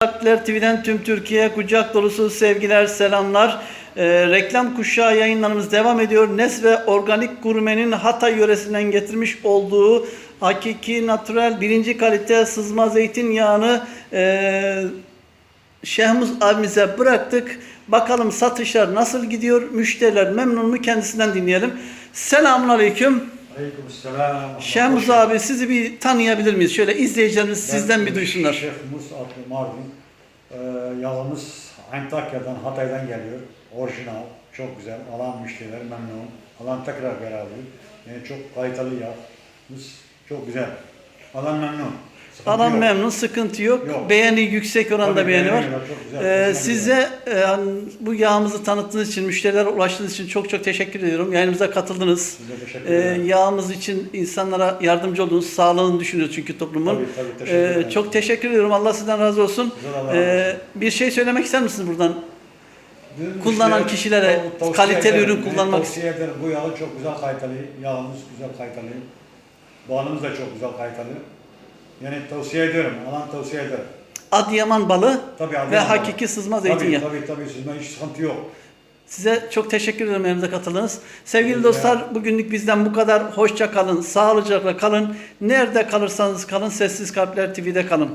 Kalpler TV'den tüm Türkiye kucak dolusu sevgiler, selamlar. Ee, reklam kuşağı yayınlarımız devam ediyor. Nes ve Organik Gurme'nin Hatay yöresinden getirmiş olduğu hakiki, natürel, birinci kalite sızma zeytinyağını e, Şehmuz abimize bıraktık. Bakalım satışlar nasıl gidiyor? Müşteriler memnun mu? Kendisinden dinleyelim. Selamun Aleyküm. Aleykümselam. Abi sizi bir tanıyabilir miyiz? Şöyle izleyicilerimiz sizden bir duysunlar. Şeyh Mus adlı Mardin. Ee, yağımız Antakya'dan, Hatay'dan geliyor. Orijinal, çok güzel. Alan müşteriler memnun. Alan tekrar beraber. Yani çok kaliteli yağımız çok güzel. Alan memnun. Adam yok. memnun, sıkıntı yok. Yok. Beğeni yüksek oranda Tabii, beğeni var. güzel, Ee, size e, bu yağımızı tanıttığınız için, müşterilere ulaştığınız için çok çok teşekkür ediyorum. Yayınımıza katıldınız. Ee, yağımız için insanlara yardımcı oldunuz. Sağlığını düşünüyoruz çünkü toplumun. Tabii, tabii, teşekkür Ee, çok teşekkür ediyorum. Allah sizden razı olsun. Ee, bir şey söylemek ister misiniz buradan? Dün kullanan müşteri- kişilere tav- kaliteli ederim. ürün kullanmak- Tavsiye ederim. Bu yağı çok güzel kaliteli. Yağımız güzel kaliteli. Bağımız da çok güzel kaliteli. Yani tavsiye ederim. Alan tavsiye ederim. Adıyaman balı Tabii, ve Adıyaman hakiki sızma Tabii zeytinyağı. tabii tabii sizden hiç sıkıntı yok. Size çok teşekkür ederim yanımıza katıldınız. Sevgili Rica dostlar bugünlük bizden bu kadar. Hoşça kalın, sağlıcakla kalın. Nerede kalırsanız kalın, Sessiz Kalpler TV'de kalın.